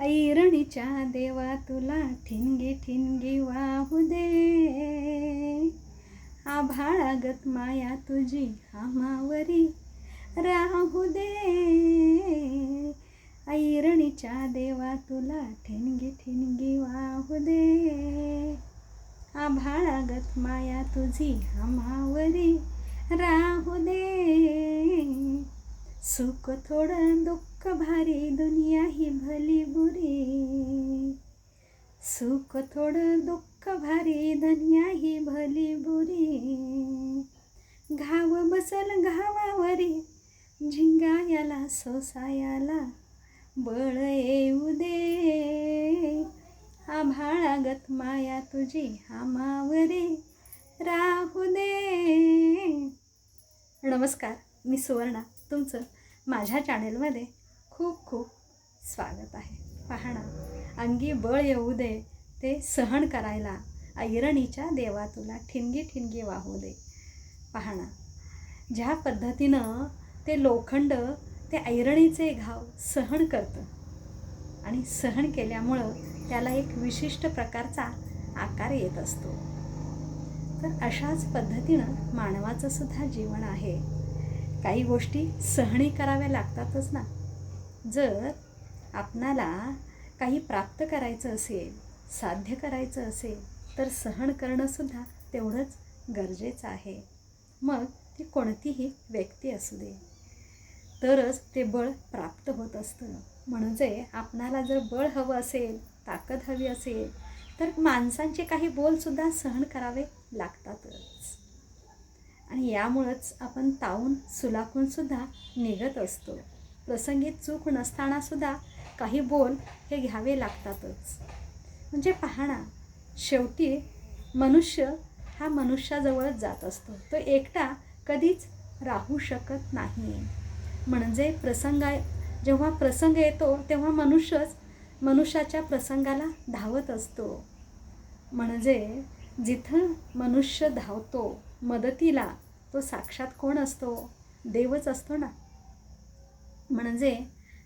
ऐरणीच्या देवा तुला ठिणगी ठिणगी वाहू दे. आभाळागत माया तुझी हामावरी राहू दे. ऐरणीच्या देवा तुला ठिणगी ठिणगी वाहू दे. आभाळागत माया तुझी हामावरी राहू दे. सुख थोडं दुःख भारी दुनिया ही भली बुरी. सुख थोडं दुःख भारी दुनिया ही भली बुरी. घाव बसल घावावरी झिंगायाला सोसायाला बळ येऊ दे. आभाळागत माया तुझी हामावरी राहू दे. नमस्कार मी सुवर्णा तुमचं माझ्या चॅनेलमध्ये खूप खूप स्वागत आहे. पाहणा अंगी बळ येऊ दे ते सहन करायला. ऐरणीच्या देवा तुला ठिणगी ठिणगी वाहू दे. पाहणा ज्या पद्धतीनं ते लोखंड ते ऐरणीचे घाव सहन करतं आणि सहन केल्यामुळं त्याला एक विशिष्ट प्रकारचा आकार येत असतो. तर अशाच पद्धतीनं मानवाचं सुद्धा जीवन आहे. काही गोष्टी सहणी कराव्या लागतातच ना. जर आपणाला काही प्राप्त करायचं असेल साध्य करायचं असेल तर सहन करणंसुद्धा तेवढंच गरजेचं आहे. मग ती कोणतीही व्यक्ती असू दे. तरच ते बळ प्राप्त होत असतं. म्हणजे आपणाला जर बळ हवं असेल ताकद हवी असेल तर माणसांचे काही बोलसुद्धा सहन करावे लागतातच. आणि यामुळंच आपण तावून सुलाखूनसुद्धा निघत असतो. प्रसंगी चूक नसतानासुद्धा काही बोल हे घ्यावे लागतातच. म्हणजे पाहणा शेवटी मनुष्य हा मनुष्याजवळच जात असतो. तो एकटा कधीच राहू शकत नाही. म्हणजे प्रसंग जेव्हा प्रसंग येतो तेव्हा मनुष्यच मनुष्याच्या प्रसंगाला धावत असतो. म्हणजे जिथं मनुष्य धावतो मदतीला तो साक्षात कोण असतो? देवच असतो ना. म्हणजे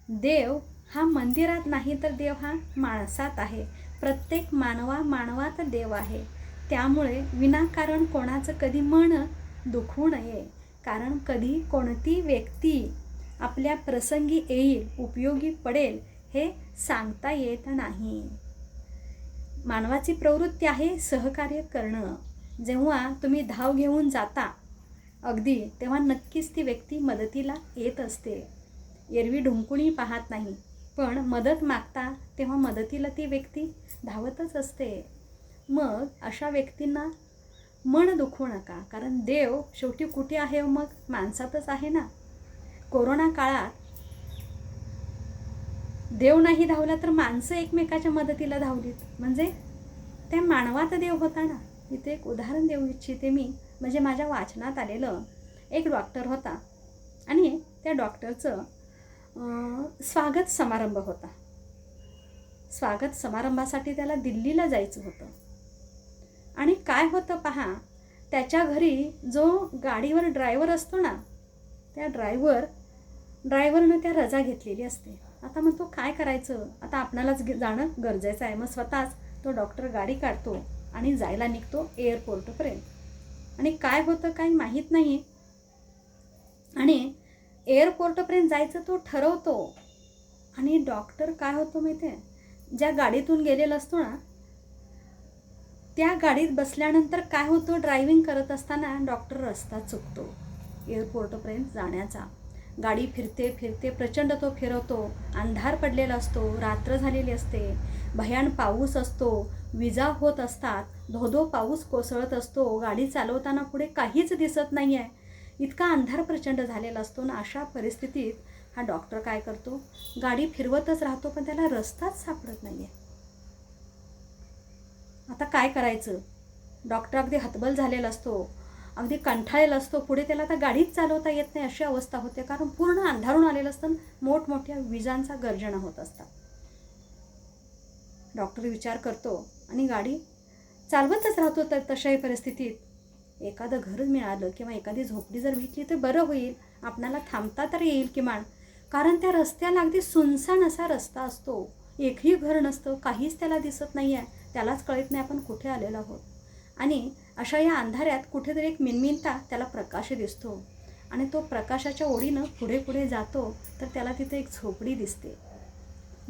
देव हा मंदिरात नाही तर देव हा माणसात आहे. प्रत्येक मानवा मानवात देव आहे. त्यामुळे विनाकारण कोणाचं कधी मन दुखू नये. कारण कधी कोणती व्यक्ती आपल्या प्रसंगी येईल उपयोगी पडेल हे सांगता येत नाही. मानवाची प्रवृत्ती आहे सहकार्य करणं. जेव्हा तुम्ही धाव घेऊन जाता अगदी तेव्हा नक्कीच ती व्यक्ती मदतीला येत असते. एरवी ढुंकुणी पाहत नाही. पण मदत मागता तेव्हा मदतीला ती व्यक्ती धावतच असते. मग अशा व्यक्तींना मन दुखू नका कारण देव शेवटी कुठे आहे हो मग? माणसातच आहे ना. कोरोना काळात देव नाही धावला तर माणसं एकमेकाच्या मदतीला धावलीत. म्हणजे त्या मानवात देव होता ना. इथे एक उदाहरण देऊ इच्छिते मी. म्हणजे माझ्या वाचनात आलेलं एक डॉक्टर होता. आणि त्या डॉक्टरचं स्वागत समारंभ होता. स्वागत समारंभासाठी त्याला दिल्लीला जायचं होतं. आणि काय होतं पहा त्याच्या घरी जो गाडीवर ड्रायव्हर असतो ना त्या ड्रायव्हर ड्रायव्हरनं त्या रजा घेतलेली असते. आता मग तो काय करायचं? आता आपणालाच जाणं गरजेचं आहे. मग स्वतःच तो डॉक्टर गाडी काढतो आणि जायला निघतो एअरपोर्टपर्यंत आणि काय होतं काही माहीत नाही. आणि एअरपोर्टपर्यंत जायचं तो ठरवतो. आणि डॉक्टर काय होतो माहिती आहे ज्या गाडीतून गेलेला असतो ना त्या गाडीत बसल्यानंतर काय होतं? ड्रायव्हिंग करत असताना डॉक्टर रस्ता चुकतो एअरपोर्टपर्यंत जाण्याचा. गाडी फिरते फिरते प्रचंड तो फिरवतो. अंधार पडलेला असतो रात्र झालेली असते भयान पाऊस असतो विजा होत असतात धोधो पाऊस कोसळत असतो गाडी चालवताना पुढे काहीच दिसत नाही आहे इतका अंधार प्रचंड झालेला असतो ना अशा परिस्थितीत हा डॉक्टर काय करतो? गाडी फिरवतच राहतो पण त्याला रस्ताच सापडत नाही आहे आता काय करायचं? डॉक्टर अगदी हतबल झालेला असतो अगदी कंठाळेला असतो पुढे त्याला आता गाडीच चालवता येत नाही अशी अवस्था होते कारण पूर्ण अंधारून आलेलं असतं मोठमोठ्या विजांचा गर्जना होत असतात. डॉक्टर विचार करतो आणि गाडी चालवतच राहतो तर तशाही परिस्थितीत. एखादं घर मिळालं किंवा एखादी झोपडी जर भेटली तर बरं होईल. आपणाला थांबता तर येईल किमान. कारण त्या रस्त्याला अगदी सुनसान असा रस्ता असतो. एकही घर नसतं काहीच त्याला दिसत नाही आहे त्यालाच कळत नाही आपण कुठे आलेलो आहोत. आणि अशा या अंधाऱ्यात कुठेतरी एक मिनमिनता त्याला प्रकाश दिसतो. आणि तो प्रकाशाच्या ओढीनं पुढे पुढे जातो तर त्याला तिथे एक झोपडी दिसते.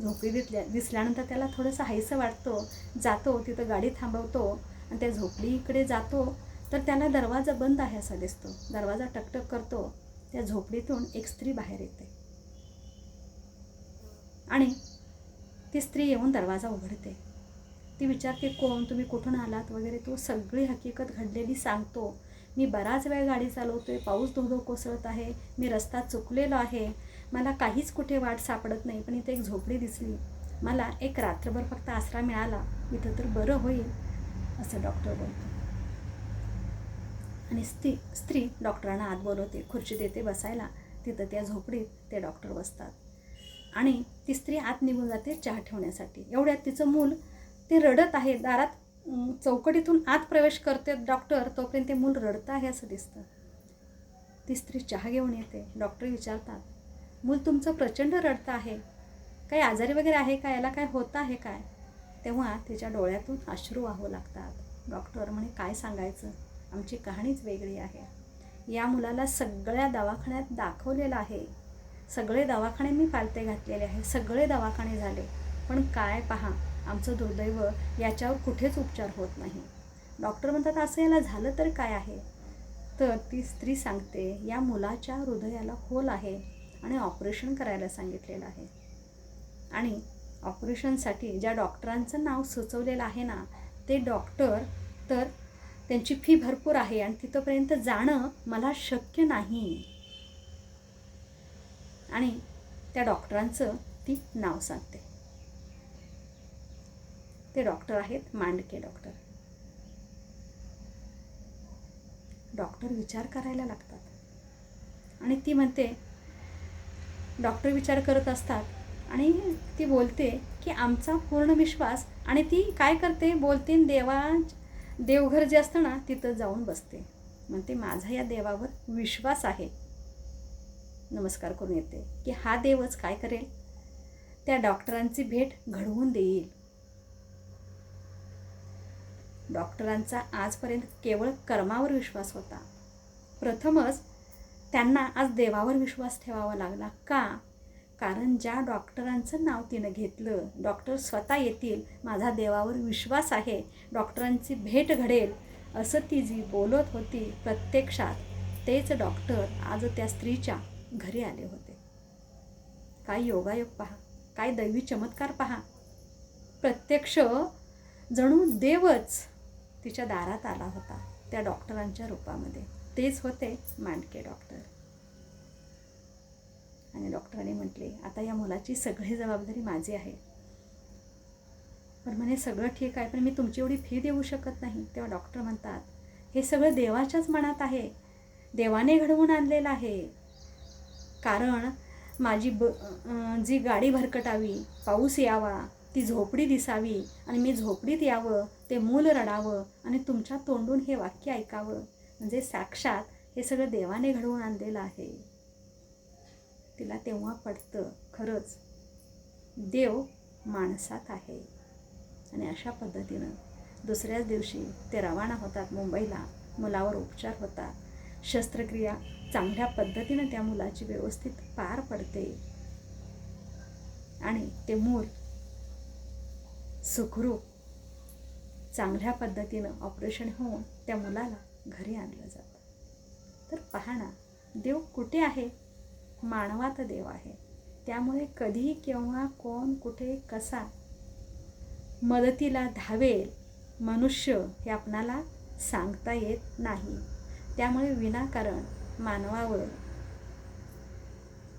झोपडी दिसल्या दिसल्यानंतर त्याला थोडंसं हायसं वाटतो. जातो तिथं गाडी थांबवतो आणि त्या झोपडीकडे जातो. तर त्याला दरवाजा बंद आहे असा दिसतो. दरवाजा टकटक करतो. त्या झोपडीतून एक स्त्री बाहेर येते. आणि ती स्त्री येऊन दरवाजा उघडते. ती विचारते कोण? तुम्ही कुठून आलात? वगैरे. तो सगळी हकीकत घडलेली सांगतो. मी बराच वेळ गाडी चालवतोय. पाऊस धोधो कोसळत आहे. मी रस्ता चुकलेलो आहे. मला काहीच कुठे वाट सापडत नाही पण इथे एक झोपडी दिसली. मला एक रात्रभर फक्त आसरा मिळाला. इथं तर बरं होईल असं डॉक्टर बोलतो. आणि स्त्री स्त्री डॉक्टरांना आत बोलवते खुर्ची देते बसायला. तिथं त्या झोपडीत ते डॉक्टर बसतात. आणि ती स्त्री आत निघून जाते चहा ठेवण्यासाठी. एवढ्यात तिचं मूल ते रडत आहे. दारात चौकटीतून आत प्रवेश करते डॉक्टर. तोपर्यंत ते मूल रडतं आहे असं दिसतं. ती स्त्री चहा घेऊन येते. डॉक्टर विचारतात मूल तुमचं प्रचंड रडतं आहे. काही आजारी वगैरे आहे का? याला काय होतं आहे काय? तेव्हा तिच्या डोळ्यातून अश्रू वाहू लागतात. डॉक्टर म्हणे काय सांगायचं? आमची कहाणीच वेगळी आहे. या मुलाला सगळ्या दवाखान्यात दाखवलेलं आहे. सगळे दवाखाने मी पालते घातलेले आहे. सगळे दवाखाने झाले. पण काय पहा आमचं दुर्दैव याच्यावर कुठेच उपचार होत नाही. डॉक्टर म्हणतात असं याला झालं तर काय आहे? तर ती स्त्री सांगते या मुलाच्या हृदयाला खोल आहे आणि ऑपरेशन करायला सांगितलेलं आहे. आणि ऑपरेशनसाठी ज्या डॉक्टरांचं नाव सुचवलेलं आहे ना ते डॉक्टर तर त्यांची फी भरपूर आहे आणि तिथंपर्यंत जाणं मला शक्य नाही. आणि त्या डॉक्टरांचं ती नाव सांगते. ते डॉक्टर आहेत मांडके डॉक्टर. डॉक्टर विचार करायला लागतात. आणि ती म्हणते डॉक्टर विचार करत असतात आणि ती बोलते की आमचा पूर्ण विश्वास आणि ती काय करते? बोलते देवा देवघर जे असतं ना तिथं जाऊन बसते. म्हणते माझा या देवावर विश्वास आहे. नमस्कार करून येते. की हा देवच काय करेल? त्या डॉक्टरांची भेट घडवून देईल. डॉक्टरांचा आजपर्यंत केवळ कर्मावर विश्वास होता. प्रथमच त्यांना आज देवावर विश्वास ठेवावा लागला का? कारण ज्या डॉक्टरांचं नाव तिनं घेतलं डॉक्टर स्वतः येतील माझा देवावर विश्वास आहे डॉक्टरांची भेट घडेल असं ती जी बोलत होती प्रत्यक्षात तेच डॉक्टर आज त्या स्त्रीच्या घरी आले होते. काय योगायोग पहा काय दैवी चमत्कार पहा. प्रत्यक्ष जणू देवच तिच्या दारात आला होता त्या डॉक्टरांच्या रूपामध्ये. तेच होते मांडके डॉक्टर. आणि डॉक्टरांनी म्हटले आता या मुलाची सगळी जबाबदारी माझी आहे. पण म्हणे सगळं ठीक आहे पण मी तुमची एवढी फी देऊ शकत नाही. तेव्हा डॉक्टर म्हणतात हे सगळं देवाच्याच मनात आहे. देवाने घडवून आणलेलं आहे. कारण माझी ब जी गाडी भरकटावी पाऊस यावा ती झोपडी दिसावी आणि मी झोपडीत यावं ते मूल रडावं आणि तुमच्या तोंडून हे वाक्य ऐकावं. म्हणजे साक्षात हे सगळं देवाने घडवून आणलेलं आहे. तिला तेव्हा पडतं खरंच. देव माणसात आहे. आणि अशा पद्धतीनं दुसऱ्याच दिवशी ते रवाना होतात मुंबईला. मुलावर उपचार होतात. शस्त्रक्रिया चांगल्या पद्धतीनं त्या मुलाची व्यवस्थित पार पडते. आणि ते मूल सुखरूप चांगल्या पद्धतीनं ऑपरेशन होऊन त्या मुलाला घरी आणलं जातं. तर पहा ना देव कुठे आहे? मानवात देव आहे. त्यामुळे कधी केव्हा कोण कुठे कसा मदतीला धावेल मनुष्य हे आपणाला सांगता येत नाही. त्यामुळे विनाकारण मानवावर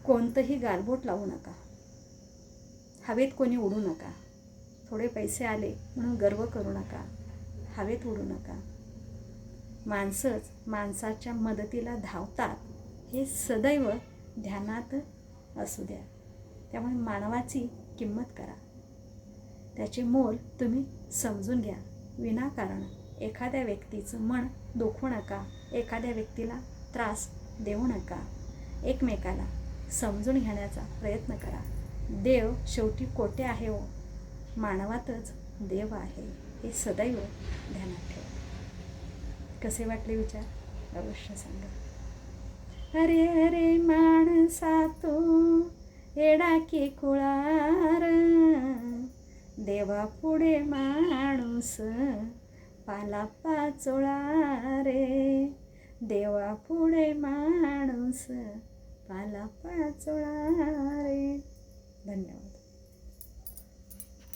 कोणतंही गालबोट लावू नका. हवेत कोणी उडू नका. थोडे पैसे आले म्हणून गर्व करू नका. हवेत उडू नका. माणसंच माणसाच्या मदतीला धावतात हे सदैव ध्यानात असू द्या. त्यामुळे मानवाची किंमत करा. त्याचे मोल तुम्ही समजून घ्या. विनाकारण एखाद्या व्यक्तीचं मन दुखू नका. एखाद्या व्यक्तीला त्रास देऊ नका. एकमेकाला समजून घेण्याचा प्रयत्न करा. देव शेवटी कोठे आहे हो? मानवातच देव आहे. हे सदैव ध्यानात ठेवा. कसे वाटले विचार? अवश्य सांगा. अरे अरे माणसा तू येडा की कुळार. देवा पुढे माणूस पाला पाचोळा रे देवा पुढे माणूस पाला पाचोळा रे धन्यवाद.